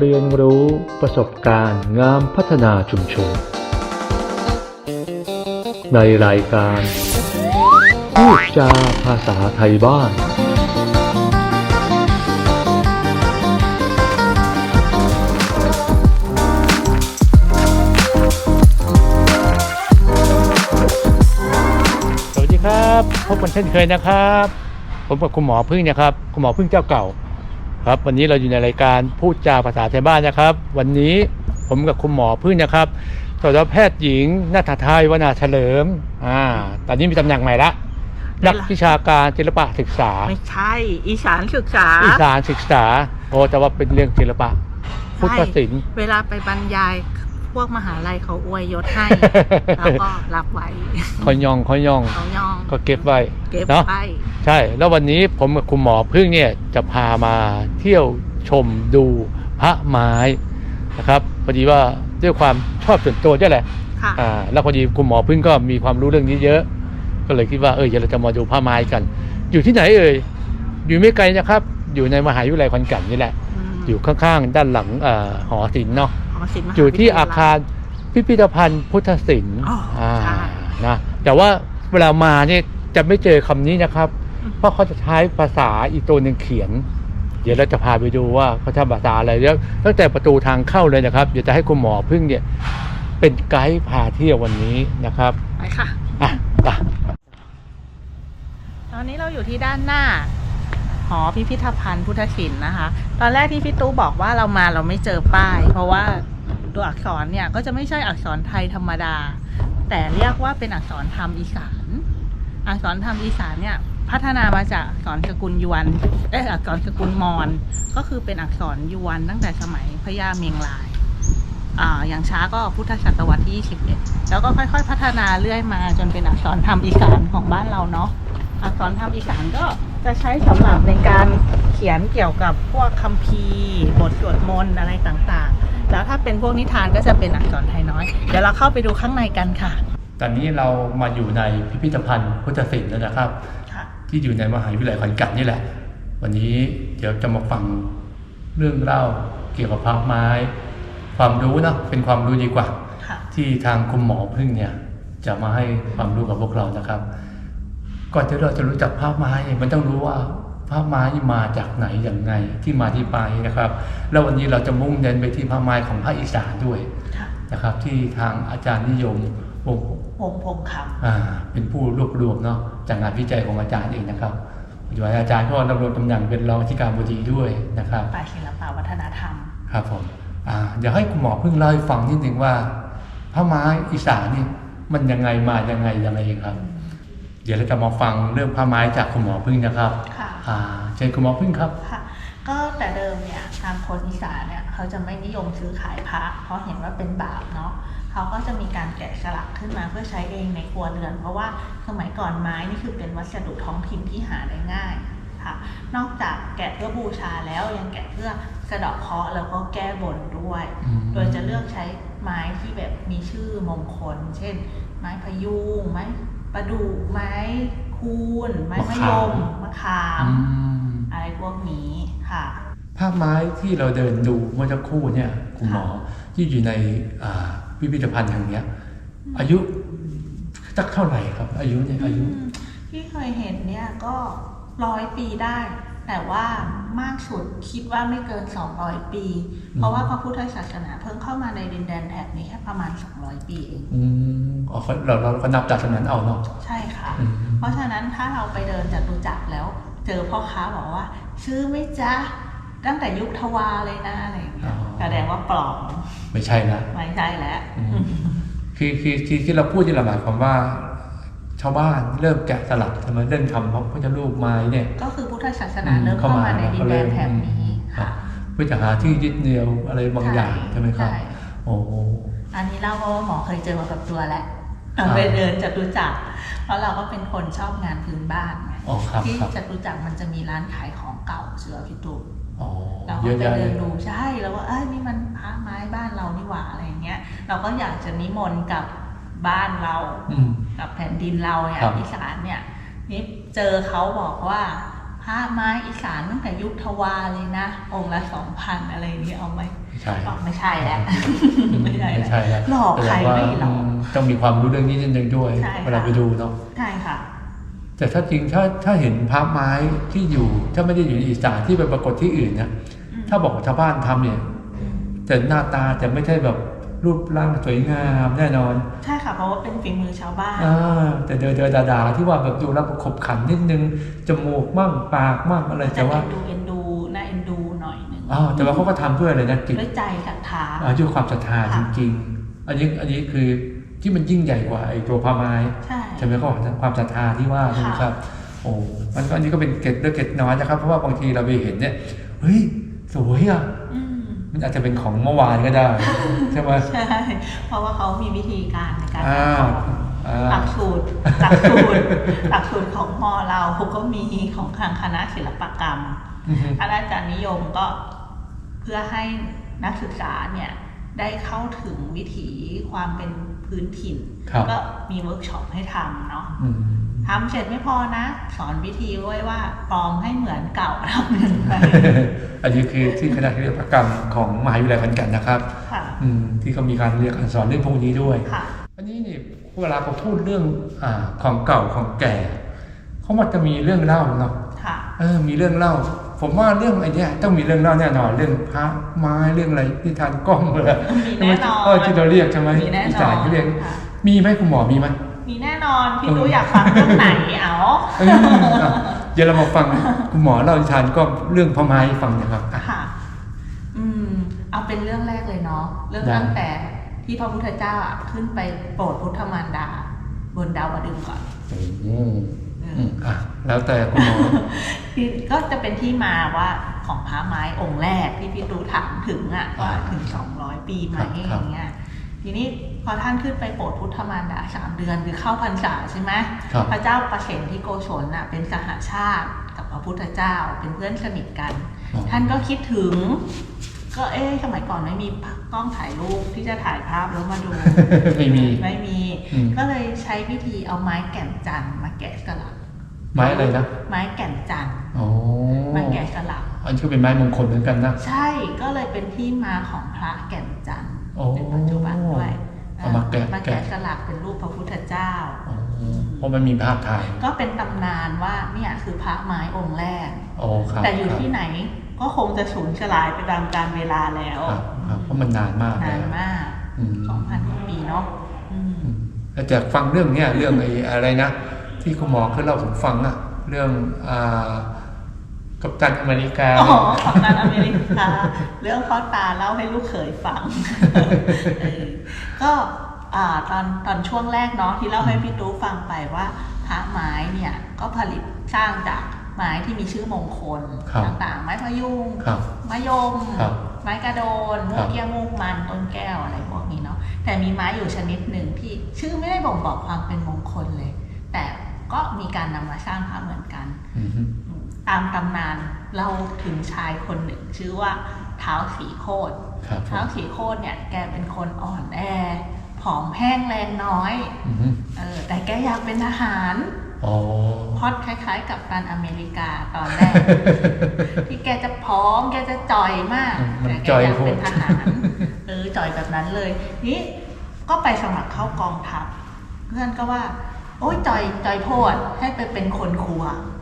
เรียนรู้ประสบการณ์งามพัฒนาชุมชน ในรายการพูดจาภาษาไทยบ้าน สวัสดีครับ พบกันเช่นเคยนะครับ ผมกับคุณหมอพึ่งนะครับ คุณหมอพึ่งเจ้าเก่า ครับวันนี้เราอยู่ในรายการพูดจาภาษาไทยบ้านนะครับ วันนี้ผมกับคุณหมอพึ่งนะครับสัตวแพทย์หญิงนาถาไทยวนาเฉลิมอ่าตอนนี้มีตำแหน่งใหม่ละนักวิชาการศิลปะศึกษา ไม่ใช่ อีสานศึกษา อีสานศึกษาโอ้แต่ว่าเป็นเรื่องศิลปะ พุทธศิลป์เวลาไปบรรยาย พวกมหาลัยเขาอวยยศให้ แล้วก็รับไว้คอยยองคอยยอง เขายองก็เก็บไว้เก็บเนาะไปใช่ แล้ววันนี้ผมกับคุณหมอพึ่งเนี่ยจะพามาเที่ยวชมดูพระไม้นะครับพอดีว่าด้วยความชอบส่วนตัวด้วยแหละค่ะอ่าแล้วพอดีคุณหมอพึ่งก็มีความรู้เรื่องนี้เยอะ ก็เลยคิดว่าเออเดี๋ยวเราจะมาดูพระไม้กัน อยู่ที่ไหนเอ่ยอยู่ไม่ไกลนะครับ อยู่ในมหาวิทยาลัยขอนแก่นนี่แหละมอยู่ข้างๆ ด้านหลังเอ่อหอศิลป์เนาะ หอศิลป์มหาอยู่ที่วิทยอาคารพิพิธภัณฑ์พุทธศิลป์อ๋ออ่าใช่ นะแต่ว่าเวลามาเนี่ยจะไม่เจอคำนี้นะครับ เพราะเขาจะใช้ภาษาอีกตัวหนึ่งเขียน เดี๋ยวเราจะพาไปดูว่าเขาใช้ภาษาอะไรแล้วตั้งแต่ประตูทางเข้าเลยนะครับ เดี๋ยวจะให้คุณหมอพึ่งเนี่ยเป็นไกด์พาเที่ยววันนี้นะครับไปค่ะ อะไป ตอนนี้เราอยู่ที่ด้านหน้า หอพิพิธภัณฑ์พุทธศิลป์นะคะ ตอนแรกที่พี่ตู้บอกว่าเรามาเราไม่เจอป้าย เพราะว่าตัวอักษรเนี่ยก็จะไม่ใช่อักษรไทยธรรมดา แต่เรียกว่าเป็นอักษรธรรมอีสาน อักษรธรรมอีสานเนี่ยพัฒนามาจากอักษรสกุลยวนเอออักษรสกุลมอญก็คือเป็นอักษรยวนตั้งแต่สมัยพระยาเมียงรายอ่าอย่างช้าก็พุทธศตวรรษที่ 21 แล้วก็ค่อยๆ พัฒนาเรื่อยมาจนเป็นอักษรธรรมอีสานของบ้านเราเนาะอักษรธรรมอีสานก็ จะใช้สำหรับในการเขียนเกี่ยวกับพวกคัมภีร์บทสวดมนต์อะไรต่างๆ แล้วถ้าเป็นพวกนิทานก็จะเป็นอักษรไทยน้อย เดี๋ยวเราเข้าไปดูข้างในกันค่ะ ตอนนี้เรามาอยู่ในพิพิธภัณฑ์พุทธศิลป์แล้วนะครับ ค่ะ ที่อยู่ในมหาวิทยาลัยขอนแก่นนี่แหละ วันนี้เดี๋ยวจะมาฟังเรื่องเล่าเกี่ยวกับพระไม้ ความรู้นะเป็นความรู้ดีกว่า ค่ะ ที่ทางคุณหมอพึ่งเนี่ยจะมาให้ความรู้กับพวกเรานะครับ ก่อนที่เราจะรู้จักภาพไม้เนี่ยมันต้องรู้ว่าภาพไม้มาจากไหนอย่างไงที่มาที่ไปนะครับ แล้ววันนี้เราจะมุ่งเน้นไปที่ภาพไม้ของภาคอีสานด้วยค่ะนะครับ ที่ทางอาจารย์นิยมวงศ์วงพงคอ่าเป็นผู้รวบรวมเนาะจากงานวิจัยของอาจารย์เองนะครับปัจจุบันอาจารย์ก็ดำรงตำแหน่งเป็นรองอธิการบดีด้วยนะครับำป่าศิลปวัฒนธรรม ครับผมอ่าเดี๋ยวให้คุณหมอเพิ่งเล่าให้ฟังนิดนึงว่าผ้าไม้อีสานนี่มันยังไงมายังไงยังไงครับ เดี๋ยวเราจะมาฟังเรื่องผ้าไม้จากคุณหมอพึ่งนะครับค่ะอ่าเชิญคุณหมอพึ่งครับ ค่ะ ก็แต่เดิมเนี่ยทางคนอีสานเนี่ยเขาจะไม่นิยมซื้อขายพระเพราะเห็นว่าเป็นบาปเนาะเขาก็จะมีการแกะสลักขึ้นมาเพื่อใช้เองในครัวเรือน เพราะว่าสมัยก่อนไม้นี่คือเป็นวัสดุท้องถิ่นที่หาได้ง่ายค่ะ นอกจากแกะเพื่อบูชาแล้วยังแกะเพื่อสะเดาะเคราะห์แล้วก็แก้บนด้วยอืมโดยจะเลือกใช้ไม้ที่แบบมีชื่อมงคล เช่น ไม้พะยุงไม้ ประดู่ไม้คูนไม้มะยมมะขามอืมอะไรพวกนี้ค่ะผ้าไม้ที่เราเดินดูเมื่อสักครู่เนี่ยคุณหมอที่อยู่ในอ่าพิพิธภัณฑ์แห่งเนี้ยอายุสักเท่าไหร่ครับ อายุเนี่ยอายุอืมที่เคยเห็นเนี่ยก็ร้อยปีได้ แต่ว่ามากสุดคิดว่าไม่เกิน 200 ปีอืมเพราะว่าพระพุทธศาสนาเพิ่งเข้ามาในดินแดนแถบนี้แค่ประมาณ 200 ปีเองอืมอ๋อเราเราก็นับจากตรงนั้นเอาเนาะใช่ค่ะอืมเพราะฉะนั้นถ้าเราไปเดินจตุจักรแล้ว เจอพ่อค้าบอกว่า ซื้อไหม่จ๊ะตั้งแต่ยุคทวารเลยนะอะไรอย่างเงี้ยแสดงว่าปลอมไม่ใช่นะไม่ใช่แล้วอืมคือคือคือที่เราพูดที่เราหมายความว่าชาวบ้านเริ่มแกะสลักทำไมเริ่มทำพระพุทธรูปไม้เนี่ย ก็คือพุท ธศาสนาเริ่มเข้ามาในดินแดนแถบนี้ครับค่ะเพื่อจะหาที่ยึดเหนี่ยวอะไรบางอย่างใช่ไหมครับใช่โอ้โหอันนี้เล่าเพราะว่าหมอเคยเจอมากับตัวแล้วอ่าไปเดินจตุจักรเพราะเราก็เป็นคนชอบงานพื้นบ้านไงอ๋อครับที่ครับจตุจักรมันจะมีร้านขายของเก่าเสือพิตูอ๋อเราเยก็อะไปแยะเลเดิยนดูใช่แล้วว่าเอ้ยนี่มันพระไม้บ้านเรานี่หว่าอะไรอย่างเงี้ย เราก็อยากจะนิมนต์กับบ้านเราอืมกับแผ่นดินเราเนี่ยครับอีสานเนี่ยนี่เจอเขาบอกว่า พระไม้อีสานตั้งแต่ยุคทวารเลยนะ องค์ละสองพันอะไรอย่างนี้เอาไหมไม่ใช่อ๋อไม่ใช่แล้วไม่ใช่ไม่ใช่แล้วหลอกใครแสดงว่าไม่หลอกมต้องมีความรู้เรื่องนี้นิดนึงด้วยใช่ค่ะเวลาไปดูเนาะใช่ค่ะ แต่ถ้าจริงถ้าถ้าเห็นพระไม้ที่อยู่ ถ้าไม่ได้อยู่ในอีสานที่ไปปรากฏที่อื่นนะอืมถ้าบอกว่าชาวบ้านทำเนี่ยแต่หน้าตาจะไม่ใช่แบบ รูปร่างสวยงามแน่นอน ใช่ค่ะเพราะว่าเป็นฝีมือชาวบ้านอ่าแต่เดินเดินดาๆที่ว่าแบบดูแล้วขบขันนิดนึงจมูกมั่งปากมั่งอะไรจะแต่ว่าเอ็นดูเอ็นดูน่าเอ็นดูหน่อยหนึ่งอ๋อแต่ว่าเขาก็ทำด้วยอะไรนะจิตด้วยใจศรัทธาอ่าด้วยความศรัทธาจค่ะริง ๆ อันนี้อันนี้คือที่มันยิ่งใหญ่กว่าไอ้ตัวพาไม้ใช่ใช่ไหมก็ความศรัทธาที่ว่าใช่ไหมครับโอ้มันก็อันนี้ก็เป็นเกร็ดเล็กเกร็ดน้อยนะครับ เพราะว่าบางทีเราไปเห็นเนี่ยเฮ้ยสวยอะอื มมันอาจจะเป็นของเมื่อวานก็ได้ ใช่ไหมใช่ เพราะว่าเขามีวิธีการในการอ่าทำของอ่าหลักสูตรหลักสูตรหลักสูตรของมอเราเขาก็มีของทางคณะศิลปกรรมอือฮึคณะอาจารย์นิยมก็เพื่อให้นักศึกษาเนี่ยได้เข้าถึงวิถีความเป็นพื้นถิ่นครับก็มีเวิร์กช็อปให้ทำเนาะอืม ทำเสร็จไม่พอนะ สอนวิธีไว้ว่าปลอมให้เหมือนเก่าทำยังไงอันนี้คือที่คณะศิลปกรรมของมหาวิทยาลัยขอนแก่นนะครับค่ะอืมที่เขามีการเรียนการสอนเรื่องพวกนี้ด้วยค่ะอันนี้นี่เวลาเขาพูดเรื่องอาของเก่าของแก่เขามันจะมีเรื่องเล่าเนาะค่ะเออมีเรื่องเล่า ผมว่าเรื่องไอ้เนี้ยต้องมีเรื่องเล่าแน่นอนเรื่องพระไม้เรื่องอะไรที่ทานกล้องเลยมีแน่นอนเออที่เราเรียกใช่ไหมมีแน่นอนอีสานเขาเรียกค่ะมีไหมคุณหมอมีไหมมีแน่นอน พี่รู้อยากฟังเรื่องไหนเอาเอออะเดี๋ยวเรามาฟังคุณหมอเล่านิทานก็เรื่องพระไม้ให้ฟังนะครับอะค่ะ อืม เอาเป็นเรื่องแรกเลยเนาะเรื่องได้ตั้งแต่ที่พระพุทธเจ้าอะขึ้นไปโปรดพุทธมารดา บนดาวดึงส์ก่อนอืมอืมอะแล้วแต่คุณหมอที่ก็จะเป็นที่มาว่าของพระไม้องค์แรกที่พี่ตูถามถึงอะว่าถึง200ปีไหมครับอครับย่างเงี้ย ทีนี้พอท่านขึ้นไปโปรดพุทธมารดาสามเดือนคือเข้าพรรษาใช่ไหมครับพระเจ้าประเสนที่โกศลน่ะเป็นสหาชาติกับพระพุทธเจ้าเป็นเพื่อนสนิทกันอ๋อท่านก็คิดถึง ก็เอ๊ะสมัยก่อนไม่มีกล้องถ่ายรูปที่จะถ่ายภาพแล้วมาดู ไม่มีไม่มีอืมก็เลยใช้วิธีเอาไม้แก่นจันทร์มาแกะสลักไม้อะไรนะไม้แก่นจันทร์โอ้มาแกะสลักอันนี้ก็เป็นไม้มงคลเหมือนกันนะ ใช่ก็เลยเป็นที่มาของพระแก่นจัน ทร์โอ้ในปัจจุบันด้วยเอามาแกะมาแกะสลักเป็นรูปพระพุทธเจ้าอ๋อเพราะมันมีภาพถ่ายก็เป็นตำนานว่าเนี่ยคือพระไม้องค์แรกโอ้ครับแต่อยู่ครับที่ไหนก็คงจะสูญสลายไปตามกาลเวลาแล้วครับครับเพราะมันนานมากนานแล้วมากอืมสองพันกว่าปีเนาะอืมอืมแต่จากฟังเรื่องเนี้ยเรื่องไอ้อะไรนะ ที่คุณหมอเคยเล่าผมฟังอะเรื่องอ่า กัปตันอเมริกา อ๋อของนันอเมริกา เรื่องพ่อตาเล่าให้ลูกเขยฟังเออก็อ่าตอนตอนช่วงแรกเนาะที่เล่าให้พี่ตู้ฟังไปว่าพระไม้เนี่ยก็ผลิตสร้างจากไม้ที่มีชื่อมงคลครับต่างๆ ไม้พะยุงครับมะยม ครับไม้กระโดนคมูรับกเกี้ยมูกมันต้นแก้วอะไรพวกนี้เนาะแต่มีไม้อยู่ชนิดหนึ่งที่ชื่อไม่ได้บ่งบอกความเป็นมงคลเลย แต่ก็มีการนำมาสร้างพระเหมือนกัน อืม ตามตำนานเราถึงชายคนหนึ่ง ชื่อว่าเท้าสีโคตรครับผเท้ามสีโคตรเนี่ยแกเป็นคนอ่อนแอผอมแห้งแรงน้อยอืมเออแต่แกอยากเป็นทหารอ๋อพอดคล้ายๆ กับตันอเมริกาตอนแรก ที่แกจะพร้อมแกจะจ่อยมากมันแต่แกจ่อยอยากโคตรเป็นทหารเออจ่อยแบบนั้นเลย นี่ก็ไปสมัครเข้ากองทัพเพื่อนก็ว่า โอ้ยจ่อยจ่อยโพดให้ไปเป็นคนครัวเออเ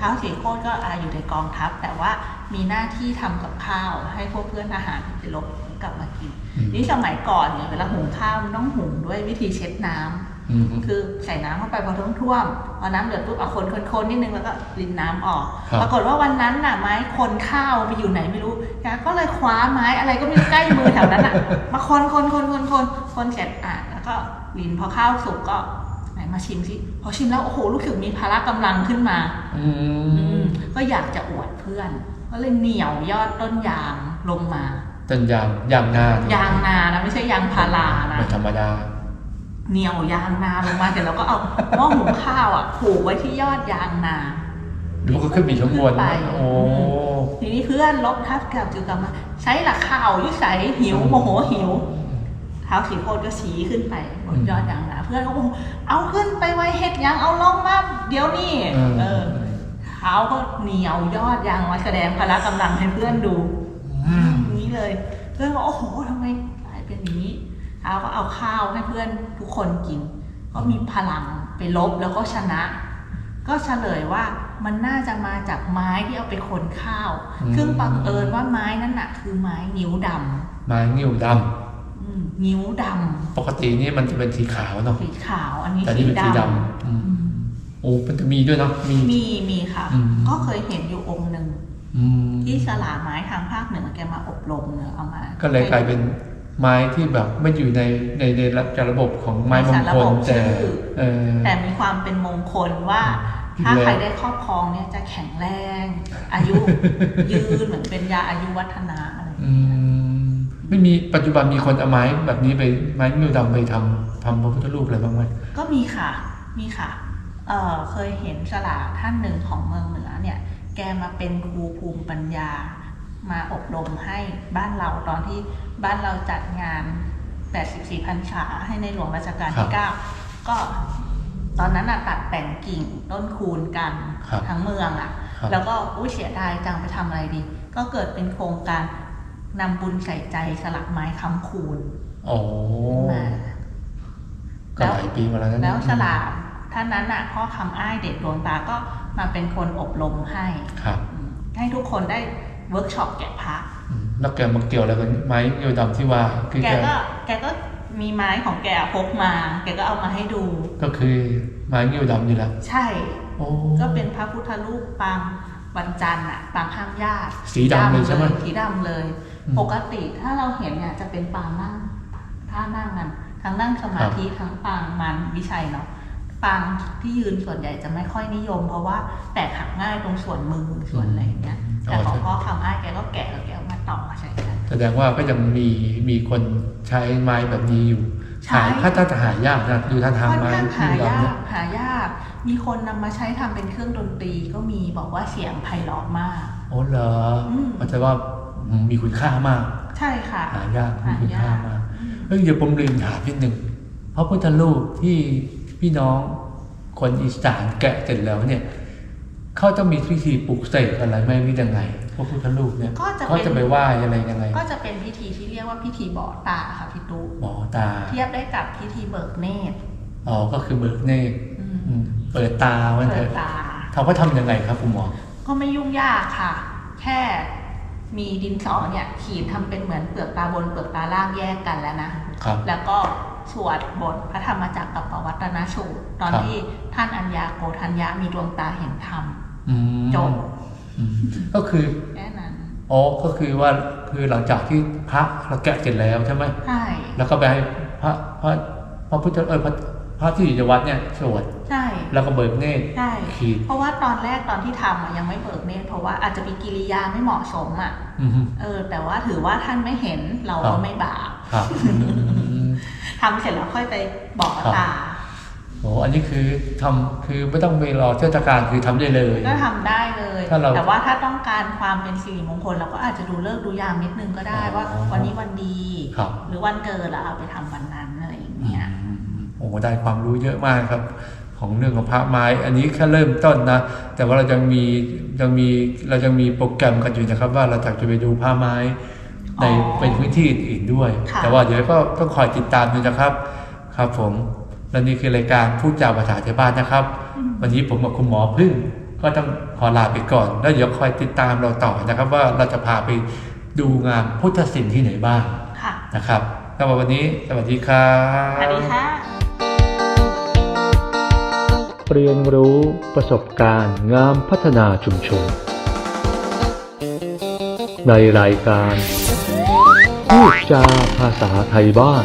ท้าสีโคตรก็อาอยู่ในกองทัพ แต่ว่ามีหน้าที่ทำกับข้าวให้พวกเพื่อนทหารที่ไปรบกลับมากินอืมนี่สมัยก่อนเนี่ยเวลาหุงข้าวมันต้องหุงด้วยวิธีเช็ดน้ำอืมคือใส่น้ำเข้าไปพอท่วมๆพอน้ำเดือดปุ๊บเอาคนคนๆนิดนึงแล้วก็รินน้ำออกครับปรากฏว่าวันนั้นน่ะไม้คนข้าวไปอยู่ไหนไม่รู้แกก็เลยคว้าไม้อะไรก็ไม่รู้ใกล้มือแถวนั้นอะมาคนคนคนคนคนคนเสร็จอะแล้วก็รินพอข้าวสุกก็ ไหนมาชิมสิพอชิมแล้วโอ้โหรู้สึกมีพละกำลังขึ้นมา อือืมมก็อยากจะอวดเพื่อน ก็เลยเหนี่ยวยอดต้นยางลงมาต้นยางยางนาเนี่ยยางนานะไม่ใช่ยางพารานะไม่ธรรมดาเหนี่ยวยางนาลงมาเสร็จแล้วก็เอาหม้อหุงข้าวอะผูกไว้ที่ยอดยางนาหรือว่าก็ขึ้นไปข้างบนขึ้นไปโอ้ทีนี้เพื่อนลบทับกับจุกรรมมาใช้หลักข้าวยิ่ใสยหิวโมโหหิวเท้าสีโคตรก็ชี้ขึ้นไปบนยอดยางนา เพื่อนก็บอกเอาขึ้นไปไว้เฮ็ดหยังเอาลงมาเดี๋ยวนี้เออเออเท้าเท้าก็เหนียวยอดยางมาแสดงพละกำลังให้เพื่อนดูอืมอย่างนี้เลย เพื่อนก็โอ้โหทำไมกลายเป็นอย่างนี้เท้าก็เอาข้าวให้เพื่อนทุกคนกิน ก็มีพลังไปลบแล้วก็ชนะ ก็เฉลยว่ามันน่าจะมาจากไม้ที่เอาไปคนข้าวซึ่งบังเอิญว่าไม้นั่นน่ะ คือไม้นิ้วดไม้นิ้วดำ อืมนิ้วดำปกตินี่มันจะเป็นสีขาวเนาะำสีขาวอันนี้แต่นี่สีเป็นสีดดำอืมโอ้มันจะมีด้วยเนาะมีำมีมีค่ะอืมก็เคยเห็นอยู่องค์หนึ่งอืมที่ฉลาไม้ทางภาคเหนือแกมาอบรมเนอะเอามา ก็เลยกลายเป็นไม้ที่แบบไม่อยู่ในในในระบบของไม้มงคลแต่เออแต่มีความเป็นมงคลว่าอืมถ้าแล้วใครได้ครอบครองเนี่ยจะแข็งแรง อายุยืนเหมือนเป็นยาอายุวัฒนะอะไรอย่างอืเงี้ยม ไม่มีปัจจุบันมีคนเอาไม้แบบนี้ไปไม้นิ้วดำไปทำทำพระพุทธรูปอะไรบ้างไหมก็มีค่ะมีค่ะเอ่อเคยเห็นฉลาดท่านหนึ่งของเมืองเหนือเนี่ย แกมาเป็นครูภูมิปัญญา มาอบรมให้บ้านเราตอนที่บ้านเราจัดงาน 84พรรษาให้ในหลวงรัชกาลที่ 9 ก็ตอนนั้นน่ะตัดแต่งกิ่งต้นคูณกันครับทั้งเมืองอะครับแล้วก็อุ้ยเสียดายจังไปทำอะไรดี ก็เกิดเป็นโครงการ นำบุญใส่ใจสลักไม้คำคูณโอ้มาก็หลายปีมาแล้วนะแล้วฉลาดท่านนั้นน่ะพ่อคำอ้ายเด็ดดวงตาก็มาเป็นคนอบรมให้ครับอืมให้ทุกคนได้เวิร์กช็อปแกะพระอืมแล้วแกมาเกี่ยวอะไรกับไม้นิ้วดำที่ว่าคือแกแกก็แกก็มีไม้ของแกพกมา แกก็เอามาให้ดู ก็คือไม้นิ้วดำนี่แหละใช่โอ้ก็เป็นพระพุทธรูปปางวันจันทร์อะปางห้ามญาติสีดำเลยใช่ไหมสีดำเลยอืม ปกติถ้าเราเห็นเนี่ยจะเป็นปางนั่งท่านั่งกันทั้งนั่งสมาธิทั้งปางมันวิชัยเนาะปางที่ยืนส่วนใหญ่จะไม่ค่อยนิยม เพราะว่าแตกหักง่ายตรงส่วนมือส่วนอะไรอย่างเงี้ยแต่ของพ่อคำอ้ายแกก็แกะแล้วแกเอามาต่อใช่กันแสดงว่าก็ยังมีมีคนใช้ไม้แบบนี้อยู่ใช่หาถ้าถ้าจะหายากนะดูท่าทางค่อนไม้ข้างหานิ้วดำยาเนี่ยกหายาก มีคนนำมาใช้ทำเป็นเครื่องดนตรีก็มีบอกว่าเสียงไพเราะมาก โอ้เหรออมมันจะว่าอื มมีคุณค่ามาก ใช่ค่ะ หายากมีหาคุณยาค่ากมากเอ้ยเดี๋ยวผมลืมถามนิดหนึ่งพระพุทธรูปที่พี่น้องคนอีสานแกะเสร็จแล้วเนี่ยเขาต้องมีพิธีปลุกเสกอะไรไหมหรือยังไงพระพุทธรูปเนี่ยก็จะเขาเป็นจะไปไหว้อะไรยังไง ก็จะเป็นพิธีที่เรียกว่าพิธีบ่อตาค่ะพี่ตุ๊หมอตา เทียบได้กับพิธีเบิกเนตรอ๋อก็คือเบิกเนตรอืมอืมเปิดตาวันเถเปิดอะตาเขาก็ทำยังไงครับคุณหมอก็ไม่ยุ่งยากค่ะ แค่ มีดินสอเนี่ยขีดทำเป็นเหมือนเปลือกตาบนเปลือกตาล่างแยกกันแล้วนะครับแล้วก็สวดบทพระธรรมจักรกับปวัตนสูตรตอนครับที่ท่านอัญญาโกธัญญามีดวงตาเห็นธรรมอืมจบอืมก็คือแค่นั้นอ๋อก็คือว่าคือหลังจากที่พระเราแกะเสร็จแล้วใช่ไหมใช่แล้วก็ไปให้พระพระพระพุทธเออพระ พระที่อยู่ในวัดเนี่ยสวดใช่แล้วก็เบิกเนตรใช่ขีดเพราะว่าตอนแรกตอนที่ทำอะยังไม่เบิกเนตรเพราะว่าอาจจะมีกิริยาไม่เหมาะสมอะอืมเออ แต่ว่าถือว่าท่านไม่เห็นเราครัก็บไม่บาปครับอืมทำเสร็จแล้วค่อยไปบอกครับตาโอ้อันนี้คือทำคือไม่ต้องไปรอเทศกาลคือทำได้เลยก็ทำได้เลยถ้าเราแต่ว่าถ้าต้องการความเป็นสิริมงคลเราก็อาจจะดูเลิกษ์ดูยามนิดนึงก็ได้อ๋อว่า วันนี้วันดีครับหรือวันเกิดเราเอาไปทำวันนั้นอะไรอย่างอืเงี้ย มโอ้ได้ความรู้เยอะมากครับ ของเรื่องของพระไม้ อันนี้แค่เริ่มต้นนะ แต่ว่าเรายังมียังมีเรายังมีโปรแกรมกันอยู่นะครับ ว่าเราจะไปดูผ้าไม้ในอ๋อเป็นพื้นที่อื่นๆด้วยค่ะแต่ว่าเดี๋ยวก็ต้องคอยติดตามดูนะครับ ครับผมและนี่คือรายการพูดจาภาษาชาวบ้านนะครับ วันนี้ผมกับคุณหมอพึ่งก็ต้องขอลาไปก่อน แล้วเดี๋ยวคอยติดตามเราต่อนะครับ ว่าเราจะพาไปดูงานพุทธศิลป์ที่ไหนบ้างค่ะนะครับสำหรับวันนี้สวัสดีครับสวัสดีค่ะ เรียนรู้ประสบการณ์งามพัฒนาชุมชน ในรายการพูดจาภาษาไทยบ้าน